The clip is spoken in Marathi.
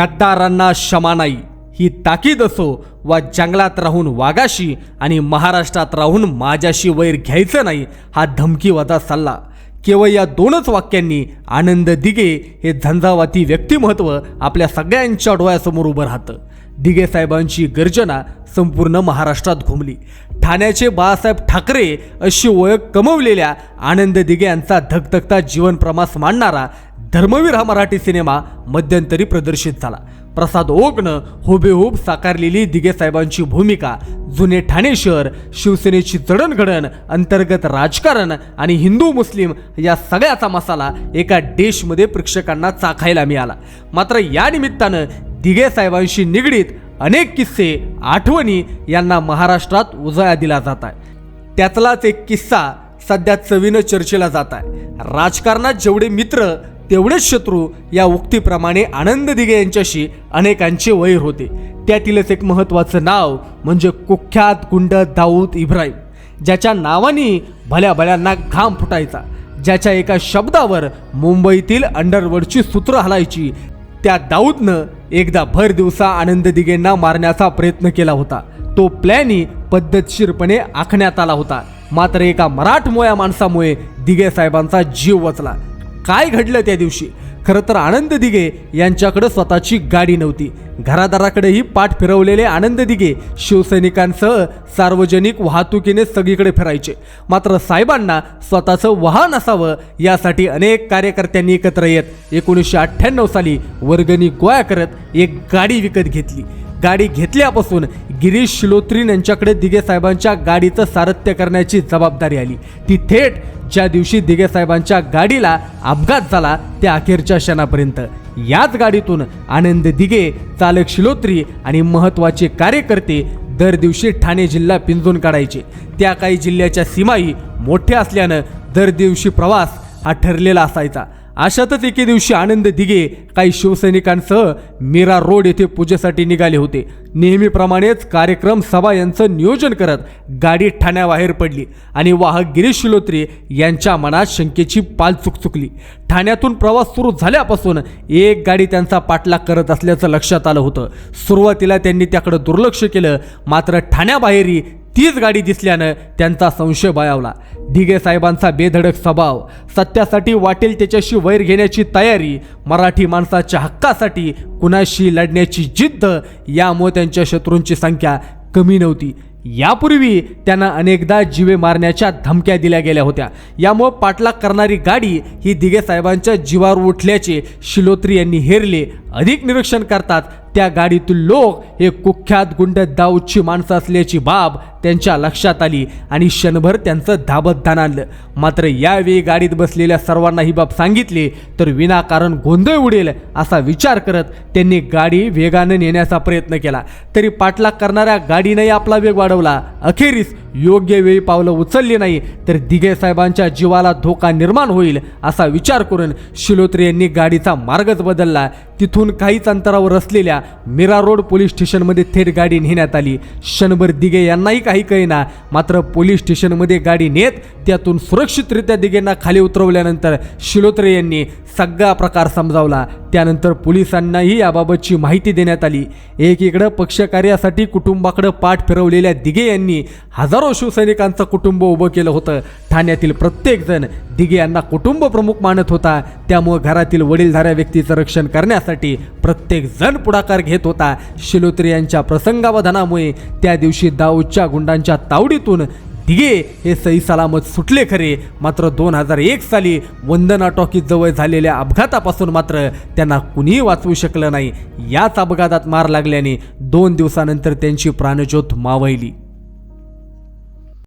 गद्दारांना क्षमा नाही. ही ताकीद असो वा जंगलात राहून वाघाशी आणि महाराष्ट्रात राहून माझ्याशी वैर घ्यायचं नाही हा धमकीवादा सल्ला. केवळ या दोनच वाक्यांनी आनंद दिगे हे झंझावाती व्यक्तिमत्व आपल्या सगळ्यांच्या डोळ्यासमोर उभं राहतं. ढिगे साहेबांची गर्जना संपूर्ण महाराष्ट्रात घुमली. ठाण्याचे बाळासाहेब ठाकरे अशी ओळख कमवलेल्या आनंद दिघे यांचा धगधगता जीवनप्रमास मांडणारा धर्मवीर हा मराठी सिनेमा मध्यंतरी प्रदर्शित झाला. प्रसाद ओकनं हुबेहूब साकारलेली दिगे साहेबांची भूमिका जुने ठाणे शहर शिवसेनेची जडणघडण अंतर्गत राजकारण आणि हिंदू मुस्लिम या सगळ्याचा मसाला एका डिशमध्ये प्रेक्षकांना चाखायला मिळाला. मात्र या निमित्तानं दिगे साहेबांशी निगडीत अनेक किस्से आठवणी यांना महाराष्ट्रात उजाळा दिला जात आहे. त्यातलाच एक किस्सा सध्या चवीनं चर्चेला जात आहे. राजकारणात जेवढे मित्र तेवढेच शत्रू या उक्तीप्रमाणे आनंद दिगे यांच्याशी अनेकांचे वैर होते. त्यातीलच एक महत्त्वाचं नाव म्हणजे कुख्यात गुंड दाऊद इब्राहिम ज्याच्या नावाने भल्या भल्यांना घाम फुटायचा ज्याच्या एका शब्दावर मुंबईतील अंडरवर्डची सूत्र हलायची त्या दाऊदनं एकदा भर दिवसा आनंद दिगेंना मारण्याचा प्रयत्न केला होता. तो प्लॅनी पद्धतशीरपणे आखण्यात आला होता. मात्र एका मराठमोळ्या माणसामुळे दिगे साहेबांचा जीव वाचला. काय घडलं त्या दिवशी? खरं तर आनंद दिगे यांच्याकडे स्वतःची गाडी नव्हती. घरादाराकडेही पाठ फिरवलेले आनंद दिघे शिवसैनिकांसह सार्वजनिक वाहतुकीने सगळीकडे फिरायचे. मात्र साहेबांना स्वतःचं वाहन असावं यासाठी अनेक कार्यकर्त्यांनी एकत्र येत एकोणीसशे अठ्ठ्याण्णव साली वर्गणी गोळा करत एक गाडी विकत घेतली. गाडी घेतल्यापासून गिरीश शिलोत्रीन यांच्याकडे दिघे साहेबांच्या गाडीचं सारथ्य करण्याची जबाबदारी आली. ती थेट ज्या दिवशी दिघे साहेबांच्या गाडीला अपघात झाला त्या अखेरच्या क्षणापर्यंत. याच गाडीतून आनंद दिघे चालक शिलोत्री आणि महत्त्वाचे कार्यकर्ते दर दिवशी ठाणे जिल्हा पिंजून काढायचे. त्या काही जिल्ह्याच्या सीमाही मोठ्या असल्यानं दर दिवशी प्रवास हा ठरलेला असायचा. अशातच एके दिवशी आनंद दिघे. काही शिवसैनिकांसह मीरा रोड येथे पूजेसाठी निघाले होते. नेहमीप्रमाणेच कार्यक्रम सभा यांचं नियोजन करत गाडी ठाण्याबाहेर पडली आणि वाहक गिरीश शिलोत्री यांच्या मनात शंकेची पाल चुकचुकली. ठाण्यातून प्रवास सुरू झाल्यापासून एक गाडी त्यांचा पाठलाग करत असल्याचं लक्षात आलं होतं. सुरुवातीला त्यांनी त्याकडे दुर्लक्ष केलं मात्र ठाण्याबाहेरही तीच गाडी दिसल्यानं त्यांचा संशय बळावला. ढिगे साहेबांचा बेधडक स्वभाव सत्यासाठी वाटेल त्याच्याशी वैर घेण्याची तयारी मराठी माणसाच्या हक्कासाठी कुणाशी लढण्याची जिद्द यामुळे त्यांच्या शत्रूंची संख्या कमी नव्हती. यापूर्वी त्यांना अनेकदा जीवे मारण्याच्या धमक्या दिल्या गेल्या होत्या. यामुळे पाठलाग करणारी गाडी ही दिगे साहेबांच्या जीवावर उठल्याचे शिलोत्री यांनी हेरले. अधिक निरीक्षण करतात त्या गाडीतील लोक हे कुख्यात गुंड दाऊदची माणसं असल्याची बाब त्यांच्या लक्षात आली आणि क्षणभर त्यांचं धाबत धान आणलं. मात्र यावेळी गाडीत बसलेल्या सर्वांना ही बाब सांगितली तर विनाकारण गोंधळ उडेल असा विचार करत त्यांनी गाडी वेगानं नेण्याचा प्रयत्न केला. तरी पाठलाग करणाऱ्या गाडीनेही आपला वेग वाढवला. अखेरीस योग्य वेळी पावलं उचलली नाही तर दिघे साहेबांच्या जीवाला धोका निर्माण होईल असा विचार करून शिलोत्रे यांनी गाडीचा मार्गच बदलला. तिथून काहीच अंतरावर असलेल्या मीरा रोड पोलीस स्टेशनमध्ये थेट गाडी नेण्यात आली. क्षणभर दिघे यांनाही काही कळेना मात्र पोलीस स्टेशनमध्ये गाडी नेत त्यातून सुरक्षितरित्या दिघेंना खाली उतरवल्यानंतर शिलोत्रे यांनी सगळा प्रकार समजावला. त्यानंतर पोलिसांनाही याबाबतची माहिती देण्यात आली. एकीकडं पक्षकार्यासाठी कुटुंबाकडं पाठ फिरवलेल्या दिघे यांनी हजार शिवसैनिकांचं कुटुंब उभं केलं होतं. ठाण्यातील प्रत्येकजण दिघे यांना कुटुंब प्रमुख मानत होता. त्यामुळे घरातील वडीलधाऱ्या व्यक्तीचं रक्षण करण्यासाठी प्रत्येकजण पुढाकार घेत होता. शिलोत्री यांच्या प्रसंगावधानामुळे त्या दिवशी दाऊदच्या गुंडांच्या तावडीतून दिघे हे सही सलामत सुटले खरे. मात्र दोन हजार एक साली वंदना टॉकीज जवळ झालेल्या अपघातापासून मात्र त्यांना कुणीही वाचवू शकलं नाही. याच अपघातात मार लागल्याने दोन दिवसानंतर त्यांची प्राणज्योत मावळली.